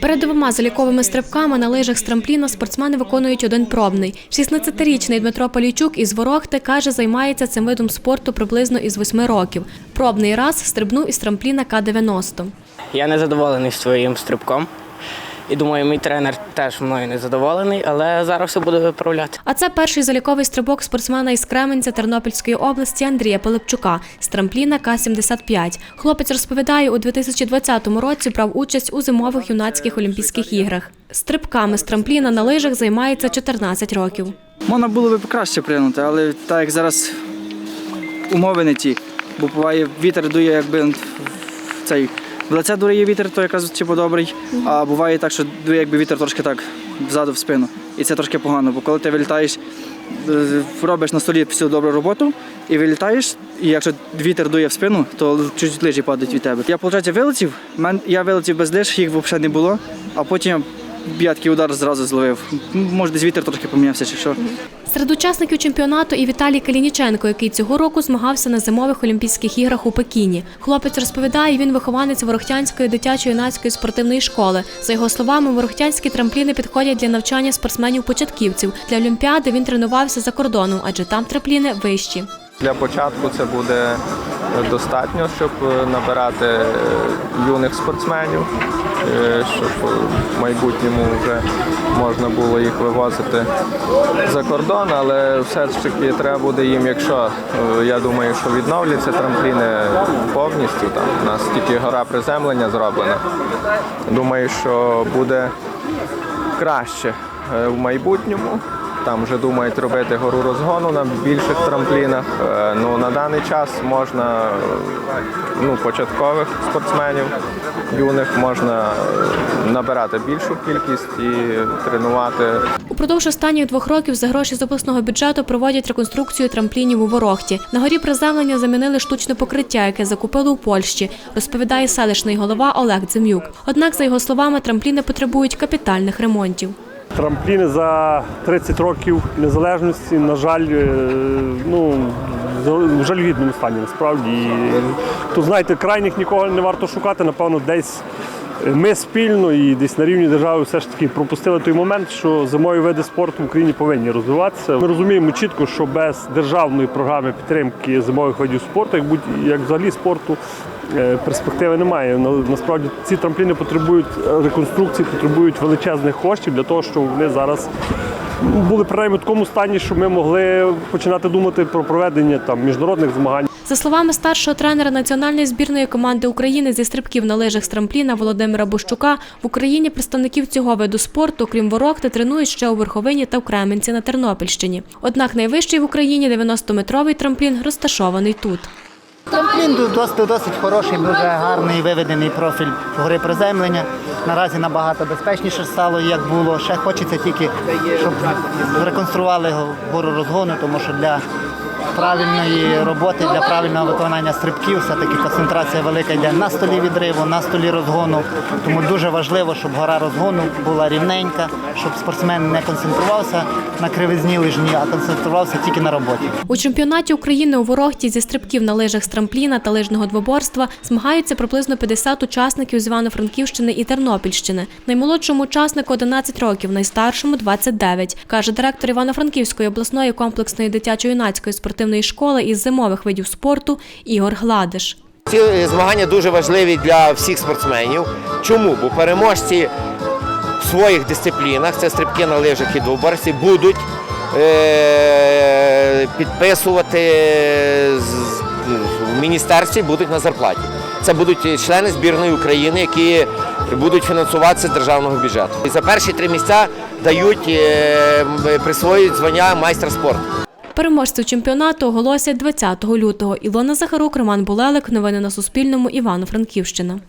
Перед двома заліковими стрибками на лижах з трампліна спортсмени виконують один пробний. 16-річний Дмитро Полійчук із Ворохти каже, займається цим видом спорту приблизно із восьми років. Пробний раз стрибнув із трампліна К-90. Я не задоволений своїм стрибком. І думаю, мій тренер теж мною не задоволений, але зараз все буду виправляти. А це перший заліковий стрибок спортсмена із Кременця Тернопільської області Андрія Пилипчука з трампліна К-75. Хлопець розповідає, у 2020 році брав участь у зимових юнацьких олімпійських іграх. Стрибками з трампліна на лижах займається 14 років. Можна було б краще прийняти, але так як зараз умови не ті. Бо буває вітер дує, якби в цей в лице дує вітер, то якраз типу добрий. А буває так, що дує якби вітер трошки так взаду в спину. І це трошки погано, бо коли ти вилітаєш, е, робиш на столі всю добру роботу і вилітаєш, і якщо вітер дує в спину, то чуть лижі падають від тебе. Я, виходить, вилетів, я вилетів без лиж, їх взагалі не було, а потім я такий удар зразу зловив. Може, десь вітер трошки помінявся чи що. Серед учасників чемпіонату і Віталій Калініченко, який цього року змагався на зимових олімпійських іграх у Пекіні. Хлопець розповідає, він вихованець Ворохтянської дитячо-юнацької спортивної школи. За його словами, ворохтянські трампліни підходять для навчання спортсменів-початківців. Для олімпіади він тренувався за кордоном, адже там трампліни вищі. Для початку це буде достатньо, щоб е, набирати е, юних спортсменів, е, щоб в майбутньому вже можна було їх вивозити за кордон, але все ж таки треба буде їм, якщо я думаю, що відновляться трампліни повністю, там у нас тільки гора приземлення зроблена. Думаю, що буде краще в майбутньому. Там вже думають робити гору розгону на більших трамплінах. Е, Ну, на даний час можна ну, початкових спортсменів, юних можна е, набирати більшу кількість і тренувати Упродовж останніх двох років за гроші з обласного бюджету проводять реконструкцію трамплінів у Ворохті. На горі приземлення замінили штучне покриття, яке закупили у Польщі, розповідає селищний голова Олег Дзем'юк. Однак, за його словами, трампліни потребують капітальних ремонтів. Трампліни за 30 років незалежності, на жаль, е, ну, в жалюгідному стані насправді. І тут, знаєте, крайніх нікого не варто шукати, напевно, десь ми спільно і десь на рівні держави все ж таки пропустили той момент, що зимові види спорту в Україні повинні розвиватися. Ми розуміємо чітко, що без державної програми підтримки зимових видів спорту, як будь як взагалі спорту, е, перспективи немає. Насправді ці трампліни потребують реконструкції, потребують величезних коштів для того, щоб вони зараз ну, були принаймні в такому стані, щоб ми могли починати думати про проведення там міжнародних змагань. За словами старшого тренера національної збірної команди України зі стрибків на лижах з трампліна Володимира Бущука, в Україні представників цього виду спорту, крім Ворохти, тренують ще у Верховині та в Кременці на Тернопільщині. Однак найвищий в Україні 90-метровий трамплін розташований тут. Трамплін досить, досить хороший, дуже гарний виведений профіль гори приземлення. Наразі набагато безпечніше стало, як було. Ще хочеться тільки, щоб реконстрували гору розгону, тому що для правильної роботи, для правильного виконання стрибків все-таки концентрація велика йде на столі відриву, на столі розгону. Тому дуже важливо, щоб гора розгону була рівненька, щоб спортсмен не концентрувався на кривизні лижні, а концентрувався тільки на роботі. У чемпіонаті України у Ворохті зі стрибків на лижах з трампліна та лижного двоборства змагаються приблизно 50 учасників з Івано-Франківщини і Тернопільщини. Наймолодшому учаснику 11 років, найстаршому 29, каже директор Івано-Франківської обласної комплексної дитячо-юнацької спортивної школи із зимових видів спорту Ігор Гладиш. Ці змагання дуже важливі для всіх спортсменів. Чому? Бо переможці в своїх дисциплінах, це стрибки на лижах і двоборці, будуть е- підписувати з- в міністерстві, будуть на зарплаті. Це будуть члени збірної України, які будуть фінансуватися з державного бюджету. І за перші три місця дають, е- присвоюють звання майстра спорту. Переможців чемпіонату оголосять 20 лютого. Ілона Захарук, Роман Булелик. Новини на Суспільному. Івано-Франківщина.